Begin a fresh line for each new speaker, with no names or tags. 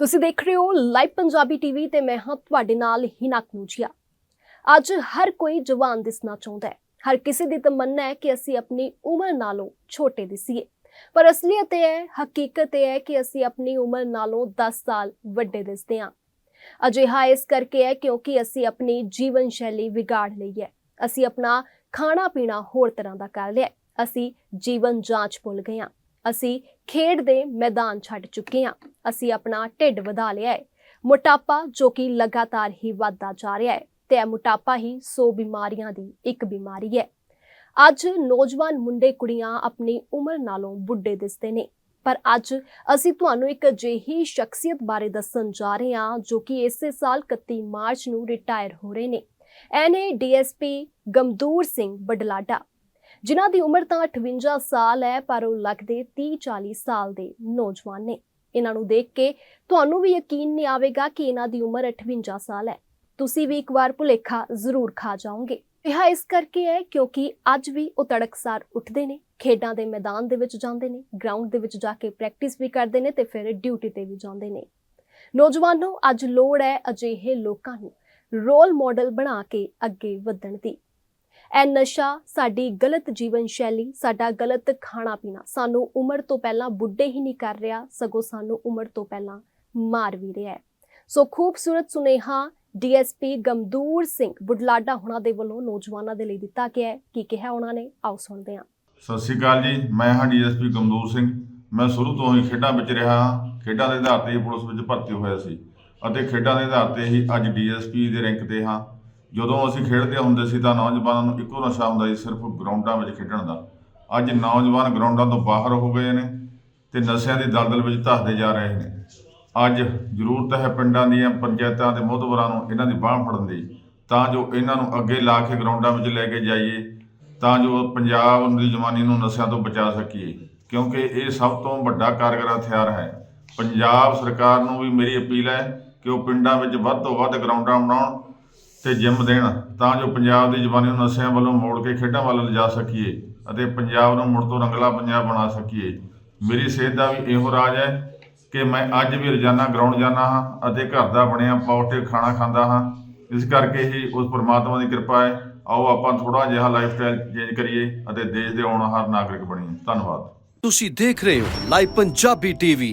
ਤੁਸੀਂ ਦੇਖ ਰਹੇ ਹੋ ਲਾਈਵ ਪੰਜਾਬੀ ਟੀਵੀ ਤੇ ਮੈਂ ਹਾਂ ਤੁਹਾਡੇ ਨਾਲ ਹਿਨਾ ਕਨੂਜੀਆ ਅੱਜ ਹਰ ਕੋਈ ਜਵਾਨ ਦਿਸਣਾ ਚਾਹੁੰਦਾ ਹੈ। ਹਰ ਕਿਸੇ ਦੀ ਤਮੰਨਾ ਹੈ ਕਿ ਅਸੀਂ ਆਪਣੀ ਉਮਰ ਨਾਲੋਂ ਛੋਟੇ ਦਿਸੀਏ। ਪਰ ਅਸਲੀਅਤ ਇਹ ਹੈ, ਹਕੀਕਤ ਇਹ ਹੈ ਕਿ ਅਸੀਂ ਆਪਣੀ ਉਮਰ ਨਾਲੋਂ 10 ਸਾਲ ਵੱਡੇ ਦਿਸਦੇ ਹਾਂ। ਅਜਿਹਾ ਇਸ ਕਰਕੇ ਹੈ ਕਿਉਂਕਿ ਅਸੀਂ ਆਪਣੀ ਜੀਵਨ ਸ਼ੈਲੀ ਵਿਗਾੜ ਲਈ ਹੈ। ਅਸੀਂ ਆਪਣਾ ਖਾਣਾ ਪੀਣਾ ਹੋਰ ਤਰ੍ਹਾਂ ਦਾ ਕਰ ਲਿਆ ਅਸੀਂ ਜੀਵਨ ਜਾਂਚ ਭੁੱਲ ਗਏ ਹਾਂ। ਅਸੀਂ ਖੇਡ ਦੇ ਮੈਦਾਨ ਛੱਡ ਚੁੱਕੇ ਹਾਂ। ਅਸੀਂ ਆਪਣਾ ਢਿੱਡ ਵਧਾ ਲਿਆ ਹੈ। ਮੋਟਾਪਾ ਜੋ ਕਿ ਲਗਾਤਾਰ ਹੀ ਵੱਧਦਾ ਜਾ ਰਿਹਾ ਹੈ ਤੇ ਇਹ ਮੋਟਾਪਾ ਹੀ 100 ਬਿਮਾਰੀਆਂ ਦੀ ਇੱਕ ਬਿਮਾਰੀ ਹੈ। ਅੱਜ ਨੌਜਵਾਨ ਮੁੰਡੇ ਕੁੜੀਆਂ ਆਪਣੀ ਉਮਰ ਨਾਲੋਂ ਬੁੱਢੇ ਦਿਸਦੇ ਨੇ। ਪਰ ਅੱਜ ਅਸੀਂ ਤੁਹਾਨੂੰ ਇੱਕ ਅਜਿਹੀ ਸ਼ਖਸੀਅਤ ਬਾਰੇ ਦੱਸਣ ਜਾ ਰਹੇ ਹਾਂ ਜੋ ਕਿ ਇਸੇ ਸਾਲ 31 ਮਾਰਚ ਨੂੰ ਰਿਟਾਇਰ ਹੋ ਰਹੇ ਨੇ। ਐਨੇ ਡੀਐਸਪੀ ਗਮਦੂਰ ਸਿੰਘ ਬਡਲਾਡਾ। ਜਿਨ੍ਹਾਂ ਦੀ ਉਮਰ ਤਾਂ 58 ਸਾਲ ਹੈ, ਪਰ ਉਹ ਲੱਗਦੇ 30-40 ਸਾਲ ਦੇ ਨੌਜਵਾਨ ਨੇ। ਇਹਨਾਂ ਨੂੰ ਦੇਖ ਕੇ ਤੁਹਾਨੂੰ ਵੀ ਯਕੀਨ ਨਹੀਂ ਆਵੇਗਾ ਕਿ ਇਹਨਾਂ ਦੀ ਉਮਰ 58 ਸਾਲ ਹੈ। ਤੁਸੀਂ ਵੀ ਇੱਕ ਵਾਰ ਭੁਲੇਖਾ ਜ਼ਰੂਰ ਖਾ ਜਾਓਗੇ। ਇਹ ਇਸ ਕਰਕੇ ਹੈ ਕਿਉਂਕਿ ਅੱਜ ਵੀ ਉਹ ਤੜਕਸਾਰ ਉੱਠਦੇ ਨੇ, ਖੇਡਾਂ ਦੇ ਮੈਦਾਨ ਦੇ ਵਿੱਚ ਜਾਂਦੇ ਨੇ, ਗਰਾਊਂਡ ਦੇ ਵਿੱਚ ਜਾ ਕੇ ਪ੍ਰੈਕਟਿਸ ਵੀ ਕਰਦੇ ਨੇ ਤੇ ਫਿਰ ਡਿਊਟੀ ਤੇ ਵੀ ਜਾਂਦੇ ਨੇ। ਨੌਜਵਾਨੋ, ਅੱਜ ਲੋੜ ਹੈ ਅਜਿਹੇ ਲੋਕਾਂ ਨੂੰ ਰੋਲ ਮਾਡਲ ਬਣਾ ਕੇ ਅੱਗੇ ਵਧਣ ਦੀ। ਇਹ ਨਸ਼ਾ ਸਾਡੀ ਗਲਤ ਜੀਵਨ ਸ਼ੈਲੀ, ਸਾਡਾ ਗਲਤ ਖਾਣਾ ਪੀਣਾ, ਸਾਨੂੰ ਉਮਰ ਤੋਂ ਪਹਿਲਾਂ ਬੁੱਢੇ ਹੀ ਨਹੀਂ ਕਰ ਰਿਹਾ, ਸਗੋਂ ਸਾਨੂੰ ਉਮਰ ਤੋਂ ਪਹਿਲਾਂ ਮਾਰ ਵੀ ਰਿਹਾ ਹੈ। ਸੋ ਖੂਬਸੂਰਤ ਸੁਨੇਹਾ ਡੀਐਸਪੀ ਗਮਦੂਰ ਸਿੰਘ ਬੁਢਲਾਡਾ ਹੁਣਾਂ ਦੇ ਵੱਲੋਂ ਨੌਜਵਾਨਾਂ ਦੇ ਲਈ ਦਿੱਤਾ ਗਿਆ ਹੈ। ਕੀ ਕਿਹਾ ਉਹਨਾਂ ਨੇ? ਆਓ ਸੁਣਦੇ ਹਾਂ।
ਸਤਿ ਸ਼੍ਰੀ ਅਕਾਲ ਜੀ, ਮੈਂ ਹਾਂ ਡੀਐਸਪੀ ਗਮਦੂਰ ਸਿੰਘ। ਮੈਂ ਸ਼ੁਰੂ ਤੋਂ ਹੀ ਖੇਡਾਂ ਵਿੱਚ ਰਿਹਾ ਹਾਂ। ਖੇਡਾਂ ਦੇ ਆਧਾਰ ਤੇ ਹੀ ਪੁਲਿਸ ਵਿੱਚ ਭਰਤੀ ਹੋਇਆ ਸੀ। ਅਤੇ ਖੇਡਾਂ ਦੇ ਆਧਾਰ ਤੇ ਹੀ ਅੱਜ ਡੀਐਸਪੀ ਦੇ ਰੈਂਕ ਤੇ ਹਾਂ। ਜਦੋਂ ਅਸੀਂ ਖੇਡਦੇ ਹੁੰਦੇ ਸੀ ਤਾਂ ਨੌਜਵਾਨਾਂ ਨੂੰ ਇੱਕੋ ਨਸ਼ਾ ਹੁੰਦਾ ਸੀ, ਸਿਰਫ ਗਰਾਊਂਡਾਂ ਵਿੱਚ ਖੇਡਣ ਦਾ। ਅੱਜ ਨੌਜਵਾਨ ਗਰਾਊਂਡਾਂ ਤੋਂ ਬਾਹਰ ਹੋ ਗਏ ਨੇ ਤੇ ਨਸ਼ਿਆਂ ਦੀ ਦਲਦਲ ਵਿੱਚ ਧੱਸਦੇ ਜਾ ਰਹੇ ਨੇ। ਅੱਜ ਜ਼ਰੂਰਤ ਹੈ ਪਿੰਡਾਂ ਦੀਆਂ ਪੰਚਾਇਤਾਂ ਦੇ ਮੋਹਤਵਰਾਂ ਨੂੰ ਇਹਨਾਂ ਦੀ ਬਾਹ ਫੜਨ ਦੀ। ਤਾਂ ਜੋ ਇਹਨਾਂ ਨੂੰ ਅੱਗੇ ਲਾ ਕੇ ਗਰਾਊਂਡਾਂ ਵਿੱਚ ਲੈ ਕੇ ਜਾਈਏ, ਤਾਂ ਜੋ ਪੰਜਾਬ ਦੀ ਜਵਾਨੀ ਨੂੰ ਨਸ਼ਿਆਂ ਤੋਂ ਬਚਾ ਸਕੀਏ। ਕਿਉਂਕਿ ਇਹ ਸਭ ਤੋਂ ਵੱਡਾ ਕਾਰਗਰ ਹਥਿਆਰ ਹੈ। ਪੰਜਾਬ ਸਰਕਾਰ ਨੂੰ ਵੀ ਮੇਰੀ ਅਪੀਲ ਹੈ ਕਿ ਉਹ ਪਿੰਡਾਂ ਵਿੱਚ ਵੱਧ ਤੋਂ ਵੱਧ ਗਰਾਊਂਡਾਂ ਬਣਾਉਣ ਤੇ ਜਿੰਮ ਦੇਣ, ਤਾਂ ਜੋ ਪੰਜਾਬ ਦੀ ਜਵਾਨੀ ਨੂੰ ਨਸ਼ਿਆਂ ਵੱਲੋਂ ਮੋੜ ਕੇ ਖੇਡਾਂ ਵੱਲ ਲਿਜਾ ਸਕੀਏ ਅਤੇ ਪੰਜਾਬ ਨੂੰ ਮੁੜ ਤੋਂ ਰੰਗਲਾ ਪੰਜਾਬ ਬਣਾ ਸਕੀਏ। ਮੇਰੀ ਸਿਹਤ ਦਾ ਵੀ ਇਹੋ ਰਾਜ ਹੈ ਕਿ ਮੈਂ ਅੱਜ ਵੀ ਰੋਜ਼ਾਨਾ ਗਰਾਊਂਡ ਜਾਂਦਾ ਹਾਂ ਅਤੇ ਘਰ ਦਾ ਬਣਿਆ ਪੌਸ਼ਟਿਕ ਖਾਣਾ ਖਾਂਦਾ ਹਾਂ। ਇਸ ਕਰਕੇ ਹੀ ਉਸ ਪਰਮਾਤਮਾ ਦੀ ਕਿਰਪਾ ਹੈ। ਆਓ ਆਪਾਂ ਥੋੜਾ ਜਿਹਾ ਲਾਈਫ ਸਟਾਈਲ ਚੇਂਜ ਕਰੀਏ ਅਤੇ ਦੇਸ਼ ਦੇ ਆਉਣ ਹਰ ਨਾਗਰਿਕ ਬਣੀਏ। ਧੰਨਵਾਦ।
ਤੁਸੀਂ ਦੇਖ ਰਹੇ ਹੋ ਲਾਈਵ ਪੰਜਾਬੀ ਟੀਵੀ।